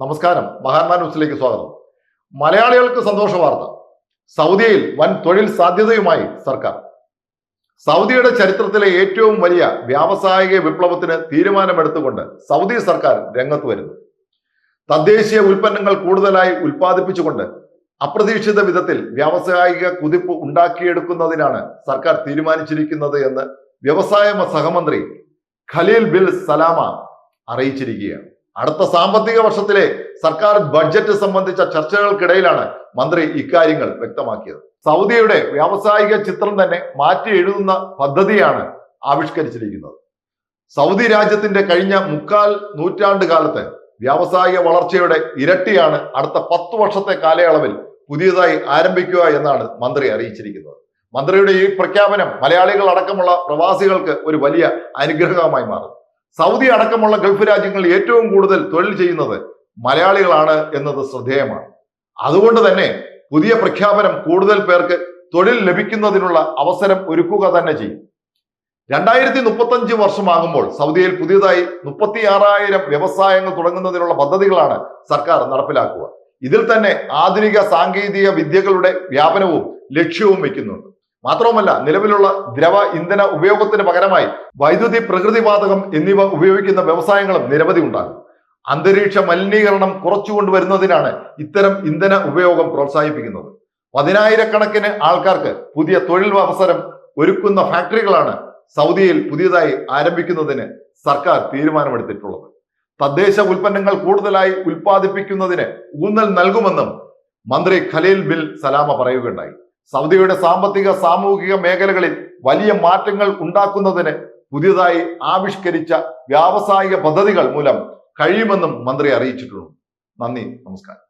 നമസ്കാരം. മഹാന്മാ ന്യൂസിലേക്ക് സ്വാഗതം. മലയാളികൾക്ക് സന്തോഷ വാർത്ത. സൗദിയിൽ വൻ തൊഴിൽ സാധ്യതയുമായി സർക്കാർ. സൗദിയുടെ ചരിത്രത്തിലെ ഏറ്റവും വലിയ വ്യാവസായിക വിപ്ലവത്തിന് തീരുമാനമെടുത്തുകൊണ്ട് സൗദി സർക്കാർ രംഗത്ത് വരുന്നു. തദ്ദേശീയ ഉൽപ്പന്നങ്ങൾ കൂടുതലായി ഉൽപ്പാദിപ്പിച്ചുകൊണ്ട് അപ്രതീക്ഷിത വിധത്തിൽ വ്യാവസായിക കുതിപ്പ് ഉണ്ടാക്കിയെടുക്കുന്നതിനാണ് സർക്കാർ തീരുമാനിച്ചിരിക്കുന്നത് എന്ന് വ്യവസായ സഹമന്ത്രി ഖലീൽ ബിൽ സലാമ അറിയിച്ചിരിക്കുകയാണ്. അടുത്ത സാമ്പത്തിക വർഷത്തിലെ സർക്കാർ ബഡ്ജറ്റ് സംബന്ധിച്ച ചർച്ചകൾക്കിടയിലാണ് മന്ത്രി ഇക്കാര്യങ്ങൾ വ്യക്തമാക്കിയത്. സൗദിയുടെ വ്യാവസായിക ചിത്രം തന്നെ മാറ്റി എഴുതുന്ന പദ്ധതിയാണ് ആവിഷ്കരിച്ചിരിക്കുന്നത്. സൗദി രാജ്യത്തിന്റെ കഴിഞ്ഞ മുക്കാൽ നൂറ്റാണ്ട് കാലത്ത് വ്യാവസായിക വളർച്ചയുടെ ഇരട്ടിയാണ് അടുത്ത പത്ത് വർഷത്തെ കാലയളവിൽ പുതിയതായി ആരംഭിക്കുക എന്നാണ് മന്ത്രി അറിയിച്ചിരിക്കുന്നത്. മന്ത്രിയുടെ ഈ പ്രഖ്യാപനം മലയാളികൾ അടക്കമുള്ള പ്രവാസികൾക്ക് ഒരു വലിയ അനുഗ്രഹമായി മാറും. സൗദി അടക്കമുള്ള ഗൾഫ് രാജ്യങ്ങളിൽ ഏറ്റവും കൂടുതൽ തൊഴിൽ ചെയ്യുന്നത് മലയാളികളാണ് എന്നത് ശ്രദ്ധേയമാണ്. അതുകൊണ്ട് തന്നെ പുതിയ പ്രഖ്യാപനം കൂടുതൽ പേർക്ക് തൊഴിൽ ലഭിക്കുന്നതിനുള്ള അവസരം ഒരുക്കുക തന്നെ ചെയ്യും. രണ്ടായിരത്തി മുപ്പത്തഞ്ച് വർഷമാകുമ്പോൾ സൗദിയിൽ പുതിയതായി മുപ്പത്തി ആറായിരം വ്യവസായങ്ങൾ തുടങ്ങുന്നതിനുള്ള പദ്ധതികളാണ് സർക്കാർ നടപ്പിലാക്കുക. ഇതിൽ തന്നെ ആധുനിക സാങ്കേതിക വിദ്യകളുടെ വ്യാപനവും ലക്ഷ്യവും വെക്കുന്നുണ്ട് മാത്രവുമല്ല നിലവിലുള്ള ദ്രവ ഇന്ധന ഉപയോഗത്തിന് പകരമായി വൈദ്യുതി പ്രകൃതിവാതകം എന്നിവ ഉപയോഗിക്കുന്ന വ്യവസായങ്ങളും നിരവധി ഉണ്ടാകും. അന്തരീക്ഷ മലിനീകരണം കുറച്ചുകൊണ്ടുവരുന്നതിനാണ് ഇത്തരം ഇന്ധന ഉപയോഗം പ്രോത്സാഹിപ്പിക്കുന്നത്. പതിനായിരക്കണക്കിന് ആൾക്കാർക്ക് പുതിയ തൊഴിൽ അവസരം ഒരുക്കുന്ന ഫാക്ടറികളാണ് സൗദിയിൽ പുതിയതായി ആരംഭിക്കുന്നതിന് സർക്കാർ തീരുമാനമെടുത്തിട്ടുള്ളത്. തദ്ദേശ ഉൽപ്പന്നങ്ങൾ കൂടുതലായി ഉൽപ്പാദിപ്പിക്കുന്നതിന് ഊന്നൽ നൽകുമെന്നും മന്ത്രി ഖലീൽ ബിൽ സലാമ പറയുകയുണ്ടായി. സൗദിയുടെ സാമ്പത്തിക സാമൂഹിക മേഖലകളിൽ വലിയ മാറ്റങ്ങൾ ഉണ്ടാക്കുന്നതിന് പുതിയതായി ആവിഷ്കരിച്ച വ്യാവസായിക പദ്ധതികൾ മൂലം കഴിയുമെന്നും മന്ത്രി അറിയിച്ചിട്ടുണ്ട്. നന്ദി നമസ്കാരം.